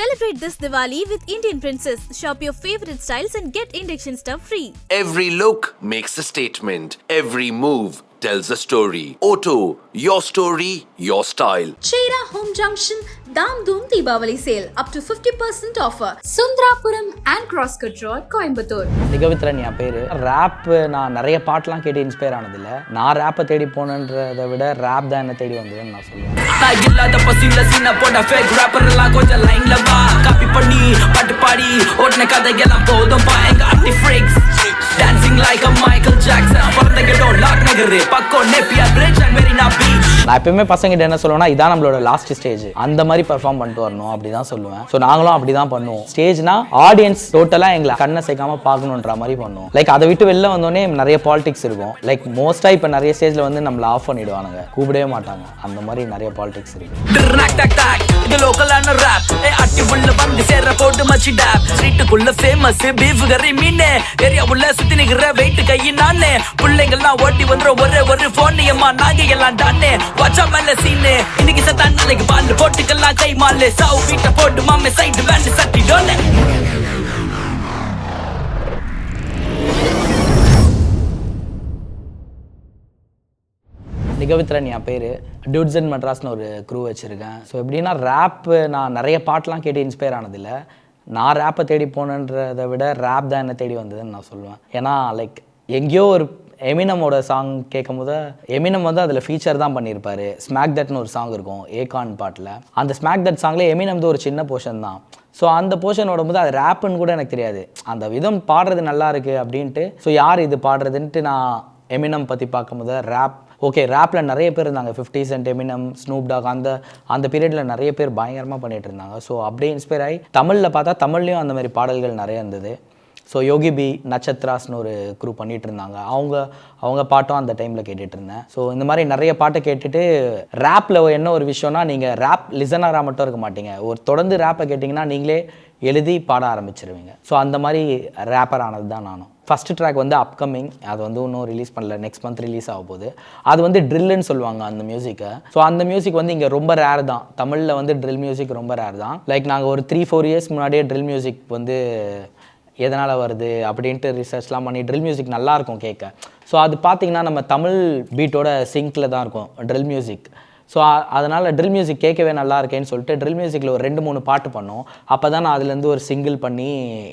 Celebrate this Diwali with Indian Princess. Shop your favorite styles and get induction stuff free. Every look makes a statement. Every move tells a story. Auto, your story, your style. Chera Home Junction Dam Doom Deepavali sale up to 50% offer. Sundrapuram and Crosscut Road, Coimbatore. நிகவித்ரன் என் பேர் rape நான் நிறைய பாட்டெலாம் கேட்டு inspire ஆனதில்ல நான் ரேப்பை தேடி போனன்றதை விட rape தான் என்ன தேடி வந்ததுன்னு நான் சொல்லுவேன் நான் இல்லாத பசியில சீன போட்ட ஃபேக் ரேப்பர் எல்லாம் கொஞ்சம் லைன்ல வா காப்பி பண்ணி பாட்டு பாடி ஓட்டின கதையெல்லாம் போதும் பா நகர் பக்கம் Napier bridge and Marina beach நான் எப்பயுமே பசங்கிட்ட என்ன சொல்லுவேன்னா இதான் நம்மளோட லாஸ்ட் ஸ்டேஜ் அந்த மாதிரி பெர்ஃபார்ம் பண்ணிட்டு வரணும். அப்படி தான் சொல்லுவேன். ஸோ நாங்களும் அப்படி தான் பண்ணுவோம் ஸ்டேஜ்னா ஆடியன்ஸ் டோட்டலாக எங்களை கண்ணை சேர்க்காம பார்க்கணுன்ற மாதிரி பண்ணுவோம். லைக் அதை விட்டு வெளில வந்தோடனே நிறைய பாலிடிக்ஸ் இருக்கும். லைக் மோஸ்ட்டாக இப்போ நிறைய ஸ்டேஜில் வந்து நம்மள ஆஃப் பண்ணிடுவானுங்க. கூப்பிடவே மாட்டாங்க. அந்த மாதிரி நிறைய பாலிடிக்ஸ் இருக்கு. லோக்கலான அட்டி பீஃப் பிள்ளைங்கள்லாம் ஓட்டி வந்துரும். ஒரே ஒரு போன் எம்மா நாங்க எல்லாம் டானே வச்சா மேல சீனு. இன்னைக்கு சத்தா நாளைக்கு பாண்டு போட்டுக்கெல்லாம் கை மாலு. சாவு வீட்டை போட்டு மாமே. சைடு வேண்டு சட்டி டோனே. நிகவித்ரன் என் பேர். டியூட்ஸ் அண்ட் மெட்ராஸ்னு ஒரு க்ரூ வச்சுருக்கேன். ஸோ எப்படின்னா ரேப்பு நான் நிறைய பாட்டெலாம் கேட்டு இன்ஸ்பயர் ஆனதில்ல. நான் ரேப்பை தேடி போனன்றதை விட ரேப் தான் என்னை தேடி வந்ததுன்னு நான் சொல்லுவேன். ஏன்னா லைக் எங்கேயோ ஒரு எமினமோட சாங் கேட்கும் போது எமினம் வந்து அதில் ஃபீச்சர் தான் பண்ணியிருப்பாரு. ஸ்மாக் தட்னு ஒரு சாங் இருக்கும் ஏகான் பாட்டில். அந்த ஸ்மாக் தட் சாங்கில் எமினம் ஒரு சின்ன போர்ஷன் தான். ஸோ அந்த போர்ஷன் போது அது ரேப்புன்னு கூட எனக்கு தெரியாது. அந்த விதம் பாடுறது நல்லா இருக்கு அப்படின்ட்டு ஸோ யார் இது பாடுறதுன்ட்டு நான் எமினம் பற்றி பார்க்கும்போது ரேப் ஓகே ரேப்பில் நிறைய பேர் இருந்தாங்க. Fifty cent Eminem Snoop Dogg அந்த அந்த பீரியடில் நிறைய பேர் பயங்கரமாக பண்ணிட்டு இருந்தாங்க. ஸோ அப்படியே இன்ஸ்பயர் ஆகி தமிழில் பார்த்தா தமிழ்லேயும் அந்த மாதிரி பாடல்கள் நிறைய இருந்தது. ஸோ யோகி பி நட்சத்ராஸ்னு ஒரு குரூப் பண்ணிட்டு இருந்தாங்க அவங்க அவங்க பாட்டும் அந்த டைமில் கேட்டுட்டு இருந்தேன் ஸோ இந்த மாதிரி நிறைய பாட்டை கேட்டுட்டு ரேப்பில் என்ன ஒரு விஷயம்னா நீங்கள் ரேப் லிசனராக மட்டும் இருக்க மாட்டீங்க. ஒரு தொடர்ந்து ரேப்பை கேட்டிங்கன்னா நீங்களே எழுதி பாட ஆரம்பிச்சிருவீங்க. ஸோ அந்த மாதிரி ரேப்பர் ஆனது தான் நானும். ஃபஸ்ட்டு ட்ராக் வந்து அப்கமிங் அது வந்து இன்னும் ரிலீஸ் பண்ணல. நெக்ஸ்ட் மந்த் ரிலீஸ் ஆக போகுது. அது வந்து ட்ரில்லுன்னு சொல்லுவாங்க அந்த மியூசிக்கை ஸோ அந்த மியூசிக் வந்து இங்கே ரொம்ப ரேர் தான். தமிழில் வந்து ட்ரில் மியூசிக் ரொம்ப ரேர் தான். லைக் நாங்கள் ஒரு த்ரீ ஃபோர் இயர்ஸ் முன்னாடியே ட்ரில் மியூசிக் வந்து எதனால் வருது அப்படின்ட்டு ரிசர்ச்லாம் பண்ணி ட்ரில் மியூசிக் நல்லாயிருக்கும் கேட்க. ஸோ அது பார்த்தீங்கன்னா நம்ம தமிழ் பீட்டோட சிங்கில் தான் இருக்கும் ட்ரில் மியூசிக் ஸோ அதனால் ட்ரில் மியூசிக் கேட்கவே நல்லா இருக்கேன்னு சொல்லிட்டு ட்ரில் மியூசிக்கில் ஒரு ரெண்டு மூணு பாட்டு பண்ணோம். அப்போ தான் நான் அதுலேருந்து ஒரு சிங்கிள் பண்ணி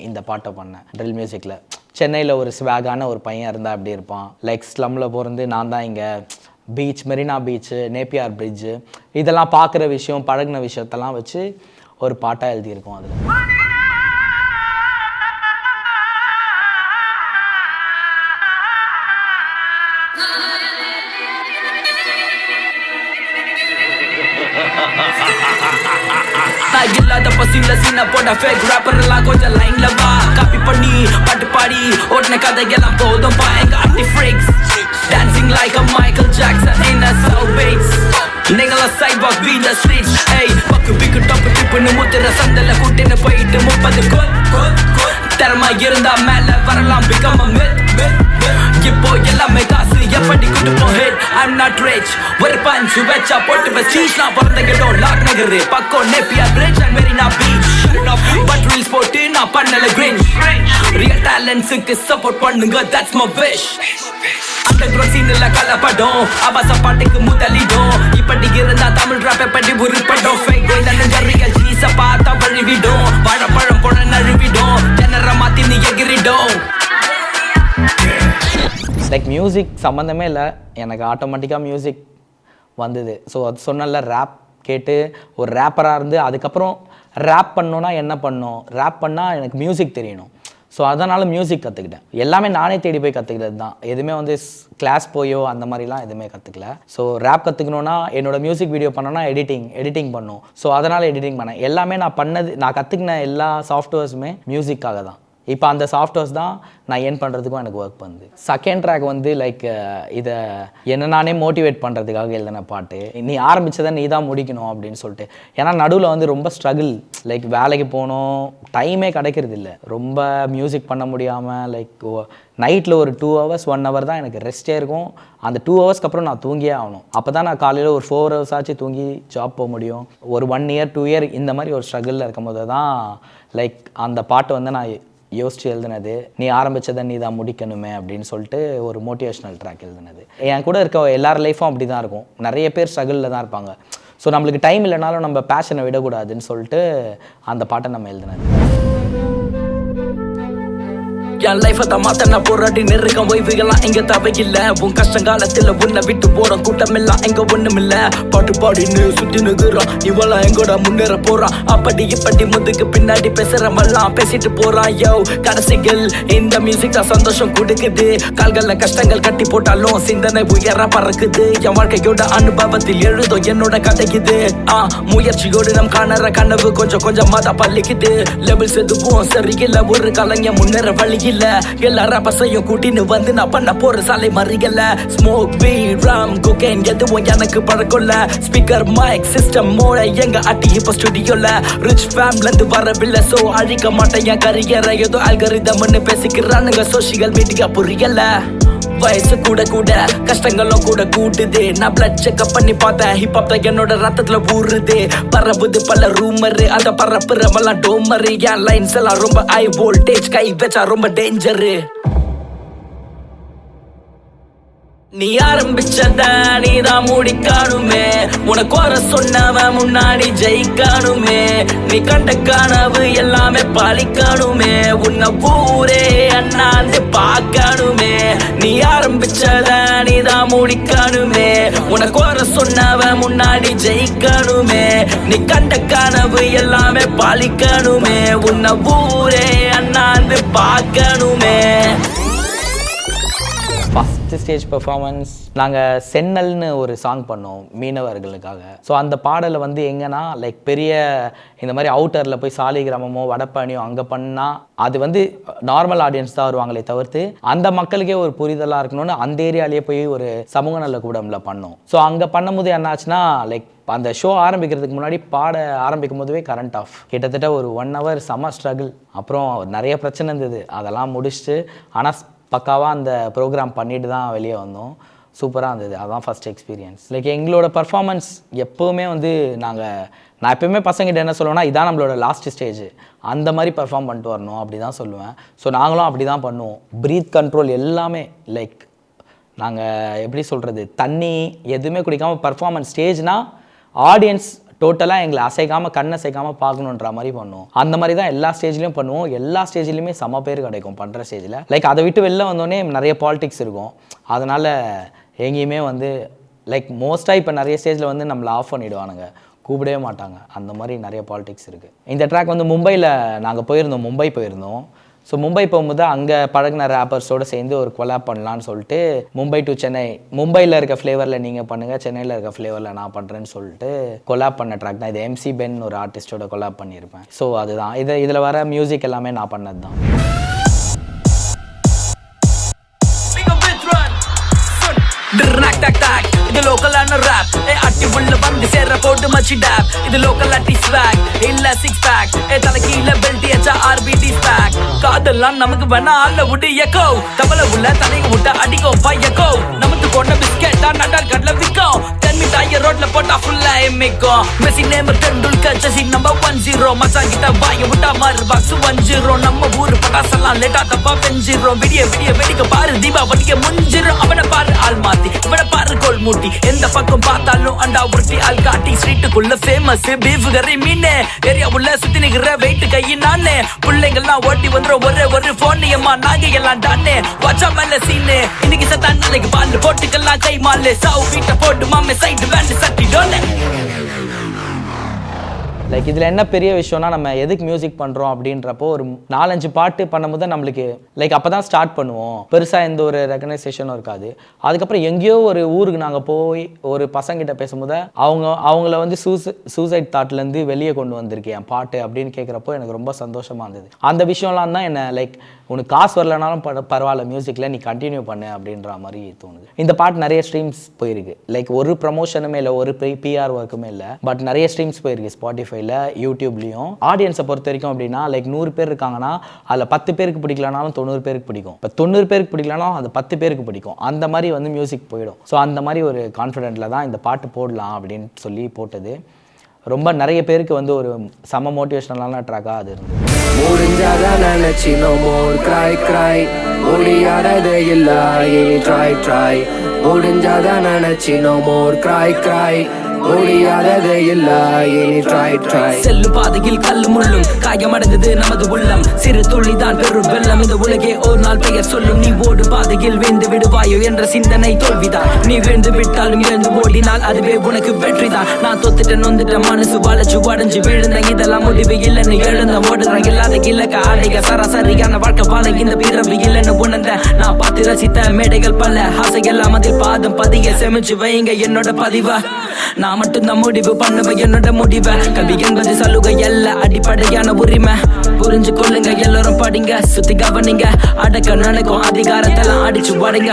இந்த பாட்டை பண்ணேன் ட்ரில் மியூசிக்கில் சென்னையில் ஒரு ஸ்வாகான ஒரு பையன் இருந்தால் அப்படி இருப்பான்? லைக் ஸ்லம்மில் பிறந்து நான் தான் இங்கே beach Marina beach Napier bridge இதெல்லாம் பார்க்குற விஷயம் பழகின விஷயத்தெல்லாம் வச்சு ஒரு பாட்டாக எழுதியிருக்கோம் அதில். இல்லாத சீன போட்ட ஃபேக் ரேப்பர் எல்லாம் கொஞ்சம் லைன்ல வா. காப்பி பண்ணி பாட்டு பாடி ஓட்டின கதையெல்லாம் போதும் பா. எங்க அட்டி freaks dancing like a Michael Jackson in a south bats நீங்களா சைட் பீ த ஸ்ட்ரீட்ஸ் ஏய் பக்கு பிக்கு டப்பு டிப்புன்னு முத்துற சந்தல கூட்டின்னு போயிட்டு முப்பது கோல் கோல் கோல் திறமை இருந்தா மேல வரலாம் பிகம் இப்போ எல்லாமே காசு எப்படி கூட்டு போ ஹெட் ஐம் நாட் ரிச் ஒரு பஞ்ச் சுபேச்சா போட்டு வெச்சீஸ் நான் பிறந்த கிட்டோம் லாக் நகர் பக்கம் Napier bridge and Marina beach but reels போட்டு நான் பண்ணல கிரிஞ்ச் ரியல் டேலண்ட்ஸுக்கு சப்போர்ட் பண்ணுங்க தட்ஸ் மை விஷ் அந்த கிரௌண்ட் சீன்ல கலப்படும் அவச பாட்டுக்கு முதலிடும். இப்படி இருந்தா தமிழ் ராப் எப்படி உருப்படும்? ஃபேக் இல்லைன்னு ரியல் சீஸ பார்த்தா வழிவிடும். வாழைப்பழம் போன நழுவிடும். ஜெனர மாத்தி நீ எகிரிடும். லைக் மியூசிக் சம்மந்தமே இல்லை. எனக்கு ஆட்டோமேட்டிக்காக மியூசிக் வந்தது. ஸோ அது சொன்னல ரேப் கேட்டு ஒரு ரேப்பராக இருந்து அதுக்கப்புறம் ரேப் பண்ணோன்னா என்ன பண்ணணும் ரேப் பண்ணால் எனக்கு மியூசிக் தெரியணும். ஸோ அதனால் மியூசிக் கற்றுக்கிட்டேன் எல்லாமே நானே தேடி போய் கற்றுக்கிறது தான். எதுவுமே வந்து கிளாஸ் போயோ அந்த மாதிரிலாம் எதுவுமே கற்றுக்கல ஸோ ரேப் கற்றுக்கணுன்னா என்னோட மியூசிக் வீடியோ பண்ணோன்னா எடிட்டிங் எடிட்டிங் பண்ணும். ஸோ அதனால் எடிட்டிங் பண்ணேன். எல்லாமே நான் பண்ணது நான் கற்றுக்கின எல்லா சாஃப்ட்வேர்ஸுமே மியூசிக்காக தான். இப்போ அந்த சாஃப்ட்வேர்ஸ் தான் நான் ஏர்ன் பண்ணுறதுக்கும் எனக்கு ஒர்க் பண்ணுது. செகண்ட் ட்ராக் வந்து லைக் இதை என்ன நானே மோட்டிவேட் பண்ணுறதுக்காக எழுதின பாட்டு. நீ ஆரம்பித்ததை நீ தான் முடிக்கணும் அப்படின்னு சொல்லிட்டு. ஏன்னா நடுவில் வந்து ரொம்ப ஸ்ட்ரகிள் லைக் வேலைக்கு போகணும் டைமே கிடைக்கிறது இல்லை. ரொம்ப மியூசிக் பண்ண முடியாமல் லைக் நைட்டில் ஒரு டூ ஹவர்ஸ் ஒன் ஹவர் தான் எனக்கு ரெஸ்ட்டே இருக்கும். அந்த டூ ஹவர்ஸ்க்கு அப்புறம் நான் தூங்கியே ஆகணும். அப்போ தான் நான் காலையில் ஒரு ஃபோர் ஹவர்ஸ் ஆச்சு தூங்கி ஜாப் போக முடியும். ஒரு ஒன் இயர் டூ இயர் இந்த மாதிரி ஒரு ஸ்ட்ரகிளில் இருக்கும்போது தான் லைக் அந்த பாட்டு வந்து நான் யோசித்து எழுதுனது நீ ஆரம்பிச்சதை நீ தான் முடிக்கணுமே அப்படின்னு சொல்லிட்டு ஒரு மோட்டிவேஷ்னல் ட்ராக் எழுதுனது. என் கூட இருக்க எல்லார் லைஃப்பும் அப்படி தான் இருக்கும். நிறைய பேர் ஸ்ட்ரகிளில் தான் இருப்பாங்க. ஸோ நம்மளுக்கு டைம் இல்லைனாலும் நம்ம பேஷனை விடக்கூடாதுன்னு சொல்லிட்டு அந்த பாட்டை நம்ம எழுதுனது. என் லைஃப தான் மாத்த நான் போராடி நெருக்கம் ஓய்வுகள்லாம் எங்க தேவையில்ல. உன் கஷ்ட காலத்துல உன்னை விட்டு போறோம். கூட்டம் எல்லாம் எங்க ஒண்ணும் இல்ல பாட்டு பாடின்னு சுத்தி நிற்கிறோம் இவெல்லாம் எங்கோட முன்னேற போறான். அப்படி இப்படி முதுக்கு பின்னாடி பேசுறமெல்லாம் பேசிட்டு போறான். யோ கடைசிகள் இந்த மியூசிக் தான் சந்தோஷம் கொடுக்குது. கால்கள்ல கஷ்டங்கள் கட்டி போட்டாலும் சிந்தனை உயர பறக்குது. என் வாழ்க்கையோட அனுபவத்தில் எழுதும் என்னோட கதை இது. ஆ முயற்சியோடு நம் காணற கனவு கொஞ்சம் கொஞ்சமா தான் பள்ளிக்குது லெவல்ஸ் எதுவும் சரியில்லை. ஒரு கலைஞ முன்னேற வழியில் இல்ல. எல்லா ரப்பசையும் கூட்டின்னு வந்து நான் பண்ண போற சாலை மறியல ஸ்மோக் வீட் ராம் குகேன் எதுவும் எனக்கு பழக்கம் ஸ்பீக்கர் மைக் சிஸ்டம் மோட எங்க அட்டி இப்ப ஸ்டுடியோல ரிச் ஃபேம்ல இருந்து வரவில்லை சோ அழிக்க மாட்டேன். என் கரியரை ஏதோ அல்கரிதம்னு பேசிக்கிறானுங்க. சோசியல் மீடியா புரியல. வயசு கூட கூட கஷ்டங்களும் கூட கூட்டுது நான் பிளட் செக்அப் பண்ணி பார்த்தேன் ஹிப்ஹாப் தான் என்னோட ரத்தத்துல ஊறுது. பரவுது பல ரூமரு அந்த பரப்புறவெல்லாம் டோமரு என் லைன்ஸ் எல்லாம் ரொம்ப ஹை வோல்டேஜ் கை வச்சா ரொம்ப டேஞ்சரு நீ ஆரம்பிச்சத நீதான் காணுமே. உனக்கு வர சொன்னவன் முன்னாடி ஜெயிக்கானுமே நீ கண்ட கனவு எல்லாமே பாலிக்கானுமே உன்னை ஊரே அண்ணாந்து பார்க்கணுமே. நீ ஆரம்பிச்சத நீதான் முடிக்கணுமே. உனக்கு வர சொன்னவன் முன்னாடி ஜெயிக்கணுமே. நீ கண்ட கனவு எல்லாமே பாலிக்கணுமே. உன்னை ஊரே அண்ணாந்து பார்க்கணுமே. ஃபஸ்ட் ஸ்டேஜ் பெர்ஃபார்மன்ஸ் நாங்கள் சென்னல்னு ஒரு சாங் பண்ணோம் மீனவர்களுக்காக. ஸோ அந்த பாடலை வந்து எங்கன்னா லைக் பெரிய இந்த மாதிரி அவுட்டரில் போய் சாலி கிராமமோ வடப்பழனியோ அங்கே பண்ணால் அது வந்து நார்மல் ஆடியன்ஸ் தான் வருவாங்களே தவிர்த்து அந்த மக்களுக்கே ஒரு புரிதலாக இருக்கணும்னு அந்த ஏரியாலேயே போய் ஒரு சமூக நல பண்ணோம். ஸோ அங்கே பண்ணும்போது என்னாச்சுன்னா லைக் அந்த ஷோ ஆரம்பிக்கிறதுக்கு முன்னாடி பாட ஆரம்பிக்கும் போதுவே கரண்ட் ஆஃப் கிட்டத்தட்ட ஒரு ஒன் ஹவர் செம ஸ்ட்ரகிள் அப்புறம் நிறைய பிரச்சனை இருந்தது. அதெல்லாம் முடிச்சுட்டு ஆனால் பக்காவாக அந்த ப்ரோக்ராம் பண்ணிட்டு தான் வெளியே வந்தோம். சூப்பராக இருந்தது. அதான் ஃபஸ்ட் எக்ஸ்பீரியன்ஸ் லைக் எங்களோட பர்ஃபார்மன்ஸ் எப்போவுமே வந்து நாங்கள் நான் எப்போயுமே பசங்கிட்ட என்ன சொல்லுவேன்னா இதான் நம்மளோட லாஸ்ட் ஸ்டேஜ் அந்த மாதிரி பர்ஃபார்ம் பண்ணிட்டு வரணும். அப்படி தான் சொல்லுவேன். ஸோ நாங்களும் அப்படி தான் பண்ணுவோம். ப்ரீத் கண்ட்ரோல் எல்லாமே லைக் நாங்கள் எப்படி சொல்கிறது தண்ணி எதுவுமே குடிக்காமல் பர்ஃபார்மன்ஸ் ஸ்டேஜ்னால் ஆடியன்ஸ் டோட்டலாக எங்களை அசைக்காமல் கண் அசைக்காமல் பார்க்கணுன்ற மாதிரி பண்ணுவோம். அந்த மாதிரி தான் எல்லா ஸ்டேஜ்லையும் பண்ணுவோம். எல்லா ஸ்டேஜ்லையுமே செம பேர் கிடைக்கும் பண்ணுற ஸ்டேஜில் லைக் அதை விட்டு வெளில வந்தோடனே நிறைய பாலிடிக்ஸ் இருக்கும். அதனால் எங்கேயுமே வந்து லைக் மோஸ்ட்டாக இப்போ நிறைய ஸ்டேஜில் வந்து நம்மளை ஆஃப் பண்ணிடுவானுங்க. கூப்பிடவே மாட்டாங்க. அந்த மாதிரி நிறைய பாலிடிக்ஸ் இருக்குது இந்த ட்ராக் வந்து மும்பையில் நாங்கள் போயிருந்தோம். மும்பை போயிருந்தோம். ஸோ மும்பை போகும்போது அங்கே பழகின ரேப்பர்ஸோடு சேர்ந்து ஒரு கொலாப் பண்ணலான்னு சொல்லிட்டு மும்பை டு சென்னை மும்பையில் இருக்க ஃப்ளேவரில் நீங்கள் பண்ணுங்கள் சென்னையில் இருக்க ஃப்ளேவரில் நான் பண்ணுறேன்னு சொல்லிட்டு கொலாப் பண்ண ட்ராக் தான். இது எம்சி பென் ஒரு ஆர்டிஸ்டோட கொலாப் பண்ணியிருப்பேன். ஸோ அதுதான். இது இதில் வர மியூசிக் எல்லாமே நான் பண்ணது தான் வந்து சேர்ற போட்டு மச்சி டேப் இது லோக்கல் அட்டி பேக் இல்ல சிக்ஸ் பேக் ஏ தலைக்கு இல்ல பெல்ட் ஏச்சா ஆர்பிடி ஸ்பேக் காதெல்லாம் நமக்கு வேணா ஆள விட்டு எக்கோ தவளை உள்ள தலையை விட்டு அடிக்கோ பையக்கோ நமக்கு கொண்ட பிஸ்கெட்டா நட்டார் கடல விற்கும். தண்ணி தாய ரோட்ல போட்டா ஃபுல்லா எம்மிக்கும். மெஸ்ஸி நேம் டெண்டுல்கர் ஜெசி நம்பர் ஒன் ஜீரோ மச்சான் கிட்ட வாய விட்டா மாறு பாக்ஸ் ஒன் ஜீரோ நம்ம ஊரு பட்டாசெல்லாம் லேட்டா தப்பா பெஞ்சிரும். விடிய விடிய வெடிக்க பாரு தீபாவளிக்கு முஞ்சிரும். அவனை பாரு ஆள் மாத்தி. இவனை மூட்டி. எந்த பக்கம் பார்த்தாலும் அண்டா உருட்டி ஆள் காட்டி. ஸ்ட்ரீட்டுக்குள்ள ஃபேமஸ் பீஃப் கறி மீன். ஏரியா உள்ள சுத்தி நிக்கிற வெயிட் கை நானே. பிள்ளைங்கள்லாம் ஓட்டி வந்துரும் ஒரே ஒரு போன் ஏமா நாங்க எல்லாம் டானே. வச்சா மேல சீனு இன்னைக்கு சத்தா நாளைக்கு பால் போட்டுக்கெல்லாம் கை மாலு. சாவு வீட்டை போட்டு மாமே சைடு வேண்டு சட்டி டோனே லைக் இதில் என்ன பெரிய விஷயம்னா நம்ம எதுக்கு மியூசிக் பண்ணுறோம் அப்படின்றப்போ ஒரு நாலஞ்சு பாட்டு பண்ணும்போது நம்மளுக்கு லைக் அப்போ தான் ஸ்டார்ட் பண்ணுவோம். பெருசாக எந்த ஒரு ரெகனைசேஷனும் இருக்காது. அதுக்கப்புறம் எங்கேயோ ஒரு ஊருக்கு நாங்கள் போய் ஒரு பசங்கிட்ட பேசும்போது அவங்க அவங்கள வந்து சூசை சூசைட் தாட்லேருந்து வெளியே கொண்டு வந்திருக்கேன் என் பாட்டு அப்படின்னு கேட்குறப்போ எனக்கு ரொம்ப சந்தோஷமாக இருந்தது. அந்த விஷயம்லாம் தான் என்ன லைக் உனக்கு காசு வரலனாலும் பரவாயில்ல மியூசிக்கில் நீ கண்டினியூ பண்ணு அப்படின்ற மாதிரி தோணுது. இந்த பாட்டு நிறைய ஸ்ட்ரீம்ஸ் போயிருக்கு. லைக் ஒரு ப்ரமோஷனுமே இல்லை ஒரு பிஆர் ஒர்க்குமே இல்லை பட் நிறைய ஸ்ட்ரீம்ஸ் போயிருக்கு ஸ்பாட்டிஃபைல யூடியூப்லேயும் ஆடியன்ஸை பொறுத்த வரைக்கும் அப்படின்னா லைக் நூறு பேர் இருக்காங்கன்னா அதில் பத்து பேருக்கு பிடிக்கலனாலும் தொண்ணூறு பேருக்கு பிடிக்கும். இப்போ தொண்ணூறு பேருக்கு பிடிக்கலனாலும் அது பத்து பேருக்கு பிடிக்கும். அந்த மாதிரி வந்து மியூசிக் போயிடும். ஸோ அந்த மாதிரி ஒரு கான்ஃபிடென்ட்டில் தான் இந்த பாட்டு போடலாம் அப்படின்னு சொல்லி போட்டது. ரொம்ப நிறைய பேருக்கு வந்து ஒரு செம மோட்டிவேஷனலான ட்ராக்காக அது இருந்தது. முடிஞ்சாதான் நினைச்சி கிராய் கிராய் முடியாதது இல்ல. இனி ட்ராய் ட்ரை முடிஞ்சாதான் நினைச்சி கிராய் கிராய் இனி ட்ரை ட்ரை செல்லு பாதையில் கல்லு முள்ளும் காயமடைந்தது நமது உள்ளம். சிறு துளிதான் பெரும் வெள்ளம். இந்த உலகே ஒரு நாள் பெயர் சொல்லும். நீ ஓடு பாதையில் வேந்து விடுவாயோ என்ற சிந்தனை தோல்விதான். நீ வேந்து விட்டாலும் இழந்து ஓடினால் அதுவே உனக்கு வெற்றிதான். நான் தொத்துட்டேன் நொந்துட்ட மனசு வளைச்சு உடஞ்சு விழுந்த இதெல்லாம் முடிவு இல்லைன்னு எழுந்த ஓடுறேன். இல்லாத இலக்க ஆடைக சராசரியான வாழ்க்கை வாழ இந்த பிறவி இல்லைன்னு உணர்ந்த நான் பார்த்து ரசித்த மேடைகள் பல. ஆசைகள் அதில் பாதம் பதிய செமிச்சு வைங்க என்னோட பதிவா. நான் மட்டும்தான் முடிவு பண்ணுவேன் என்னோட முடிவை. கல்வி என்பது சலுகை அல்ல அடிப்படையான உரிமை. புரிஞ்சு கொள்ளுங்க எல்லாரும் படிங்க சுத்தி கவனிங்க. அடக்க நினைக்கும் அதிகாரத்தெல்லாம் அடிச்சு உடைங்க.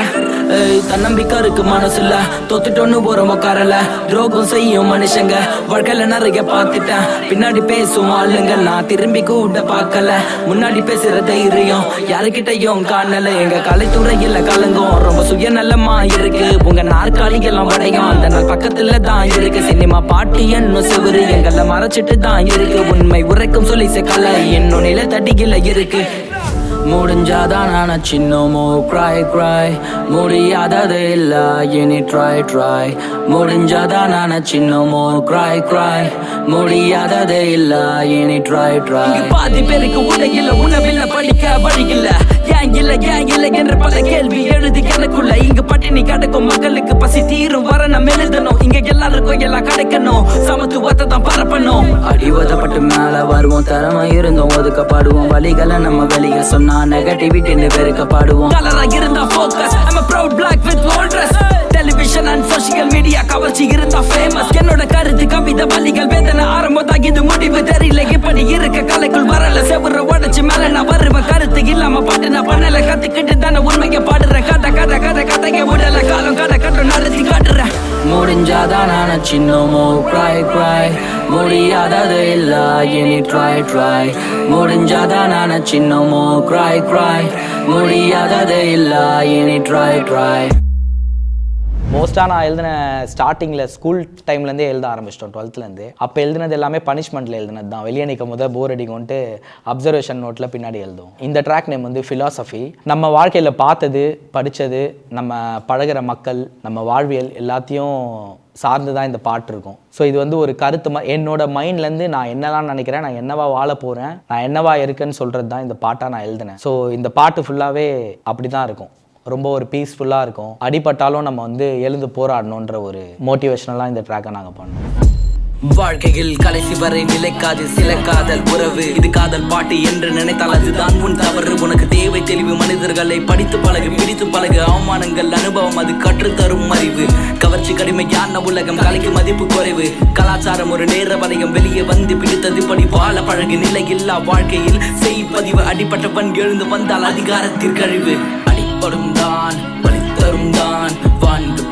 தன்னம்பிக்கை இருக்கு மனசுல. தொத்துட்டோன்னு போறோம் உக்காரல துரோகம் செய்யும் மனுஷங்க. வாழ்க்கையில நிறைய பார்த்துட்டேன். பின்னாடி பேசும் ஆளுங்க நான் திரும்பி கூட பார்க்கல. முன்னாடி பேசுற தைரியம் யாருக்கிட்டையும் காணல. எங்க கலைத்துறையில கலங்கும் ரொம்ப சுயநலமா இருக்கு. உங்க நாற்காலி எல்லாம் அந்த நாள் பக்கத்துல தான் இருக்கு. சினிமா பாட்டு என்னும் சிவரு? எங்களை மறைச்சிட்டு தான் இருக்கு. உண்மை உரைக்கும் சொல்லி கலை இன்னும் நிலத்தடியில இருக்கு. முடிஞ்சாதான் நான் சின்னமோ கிராய் கிராய் முடியாதது இல்ல இனி try try. முடிஞ்சாதான் நான் சின்னமோ கிராய் கிராய் முடியாதது இல்ல இனி ட்ராய் ட்ராய் பாதி பேருக்கு உடையில உணவில்ல படிக்க வழி ஏன் இல்ல ஏன் இல்ல என்று பல கேள்வி எழுதி எனக்குள்ள இங்க பட்டினி கிடக்கும் மக்களுக்கு பசி தீரும். வர நம்ம எழுதணும். இங்க எல்லாருக்கும் எல்லாம் கிடைக்கணும். சமத்துவத்தை தான் பரப்பணும். அடிவதப்பட்டு மேல வருவோம். திறமை இருந்தோம். ஒதுக்கப்படுவோம். வழிகளை நம்ம வெளிய சொன்னா நெகட்டிவிட்டி வெறுக்கப்படுவோம். கலரா இருந்தா focus I'm a proud black with all fashion and social media கவர்ச்சி இருந்தா ஃபேமஸ் என்னோட கருத்து கவிதை வழிகள் வேதனை ஆரம்பம் இது முடிவு தெரியல. இப்படி இருக்க கலைக்குள் வரல செவர உடச்சு மேல நான் வருவேன். கருத்து இல்லாம பாட்டு நான் பண்ணல கத்துக்கிட்டு தானே உண்மையை பாடுற கதை கதை கதை கதைய விடல காலம் கதை கட்டும் நடத்தி காட்டுறேன். முடிஞ்சாதான் நான் சின்னமோ கிராய் cry. முடியாதது இல்ல இனி ட்ரை ட்ரை முடிஞ்சாதான் நான் சின்னமோ cry cry. முடியாதது இல்ல இனி ட்ரை ட்ரை மோஸ்ட்டாக நான் எழுதின ஸ்டார்டிங்கில் ஸ்கூல் டைம்லேருந்தே எழுத ஆரம்பிச்சிட்டோம் டுவெல்த்லேருந்து அப்போ எழுதினது எல்லாமே பனிஷ்மெண்ட்டில் எழுதினது தான் வெளியே நிற்கும் போது போர் அடிக்கும்ட்டு அப்சர்வேஷன் நோட்டில் பின்னாடி எழுதும் இந்த ட்ராக் நேம் வந்து ஃபிலாசபி நம்ம வாழ்க்கையில் பார்த்தது படித்தது நம்ம பழகுற மக்கள் நம்ம வாழ்வியல் எல்லாத்தையும் சார்ந்து தான் இந்த பாட்டு இருக்கும். ஸோ இது வந்து ஒரு கருத்து ம என்னோட மைண்ட்லேருந்து நான் என்னலாம் நினைக்கிறேன் நான் என்னவா வாழ போகிறேன் நான் என்னவா இருக்கேன்னு சொல்கிறது தான் இந்த பாட்டாக நான் எழுதினேன். ஸோ இந்த பாட்டு ஃபுல்லாகவே அப்படி தான் இருக்கும். ரொம்ப ஒரு பீஸ்ஃபுல்லாக இருக்கும். அடிபட்டாலும் நம்ம வந்து எழுந்து போராடணுன்ற ஒரு மோட்டிவேஷனலாக இந்த ட்ராக்கை நாங்கள் பண்ணோம். வாழ்க்கையில் கடைசி வரை நிலைக்காது சில காதல் உறவு இது காதல் பாட்டு என்று நினைத்தால் அதுதான் உன் தவறு. உனக்கு தேவை தெளிவு மனிதர்களை படித்து பழகு பிடித்து பழகு. அவமானங்கள் அனுபவம் அது கற்றுத்தரும் அறிவு. கவர்ச்சி கடுமையான உலகம் கலைக்கு மதிப்பு குறைவு. கலாச்சாரம் ஒரு நேர வலயம் வெளியே வந்து பிடித்தது படி வாழ பழகு. நிலையில்லா வாழ்க்கையில் செய்பதிவு அடிப்பட்டவன் எழுந்து வந்தால் அதிகாரத்திற்கழிவு அடிப்படும்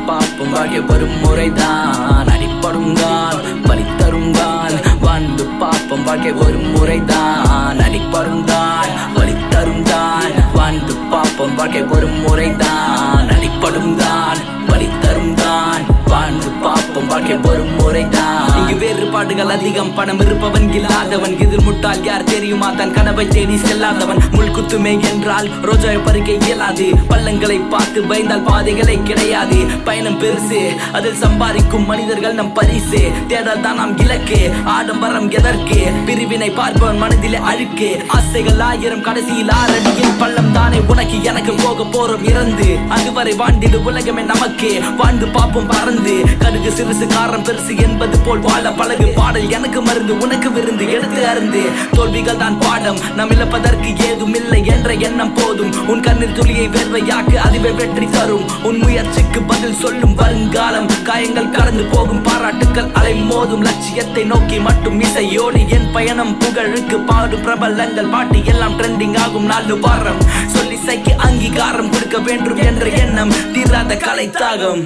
பார்ப்போம். வாழ்க்கை வரும் முறைதான். அடிப்படுங்கால் பலி தருங்கால் தான் வாழ்ந்து பார்ப்போம். வாழ்க்கை வரும் முறைதான். அடிப்படுங்கால் பலி தருங்கால் தான் வாழ்ந்து பார்ப்போம். வாழ்க்கை வரும் முறைதான். அடிப்படுங்கால் பலி தருங்கால் வாழ்ந்து பார்ப்போம். வாழ்க்கை வரும் முறைதான். இங்கு வேறுபாடுகள் அதிகம். பணம் இருப்பவன் இல்லாதவன். எதிர் முட்டால் யார் தெரியுமா? தன் கனவை தேடி செல்லாதவன். முள் குத்துமே என்றால் ரோஜாவை பறிக்க இயலாது. பள்ளங்களை பார்த்து பயந்தால் பாதைகளை கிடையாது. பயணம் பெருசு. அதில் சம்பாதிக்கும் மனிதர்கள் நம் பரிசு. தேடல் தான் நாம் இலக்கு. ஆடம்பரம் எதற்கு? பிரிவினை பார்ப்பவன் மனதிலே அழுக்கு. ஆசைகள் ஆயிரம் கடைசியில் ஆரடியில் பள்ளம் தானே உனக்கு. எனக்கு போக போறோம் இறந்து. அதுவரை வாழ்ந்திடு உலகமே நமக்கு. வாழ்ந்து பார்ப்போம் பறந்து. கடுகு பெருசு காரம் பெருசு என்பது போல் வாழ பழகு பாடல் எனக்கு மருந்து உனக்கு விருந்து எடுத்து அருந்து. தோல்விகள் தான் பாடம் நாம் இழப்பதற்கு ஏதும் இல்லை என்ற எண்ணம் போதும். உன் கண்ணில் துளியை வேர்வையாக்கு அதுவே வெற்றி தரும். உன் முயற்சிக்கு பதில் சொல்லும் வருங்காலம். காயங்கள் கடந்து போகும் பாராட்டுக்கள் அலை மோதும். லட்சியத்தை நோக்கி மட்டும் இசையோடு என் பயணம் புகழுக்கு பாடும் பிரபலங்கள் பாட்டு எல்லாம் ட்ரெண்டிங் ஆகும் நாலு வாரம். சொல்லி சைக்கு அங்கீகாரம் கொடுக்க வேண்டும் என்ற எண்ணம் தீராத கலை தாகம்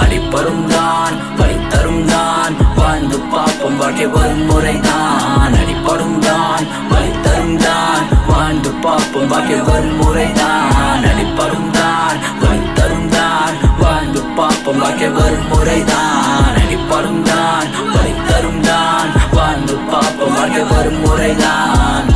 அடிப்பரும் தான் வழி தரும் தான் வாழ்ந்து பார்ப்போம் வாழ்க்கை முறை தான் அடிப்படும் தான் வழி தரும் தான் வாழ்ந்து பார்ப்போம் வாழ்க்கை முறை தான் அடிப்படும் தான் வழி தரும் தான் வாழ்ந்து பார்ப்போம் வாழ்க்கை முறை தான் அடிப்படும் தான் வழி தரும் தான் வாழ்ந்து பார்ப்போம் வாழ்க்கை வரும் முறை தான்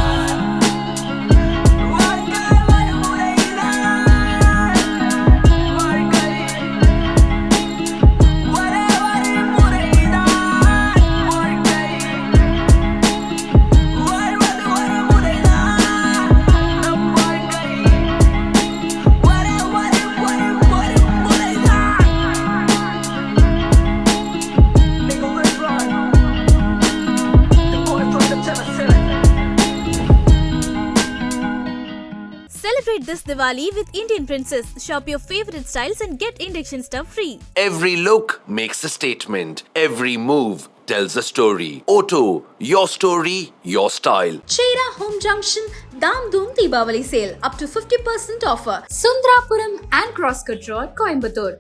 Diwali with Indian Princess. Shop your favorite styles and get induction stuff free. Every look makes a statement. Every move tells a story. Auto, your story, your style. Chera Home Junction Dam Doom Deepavali sale up to 50% offer. Sundrapuram and Crosscut Road, Coimbatore.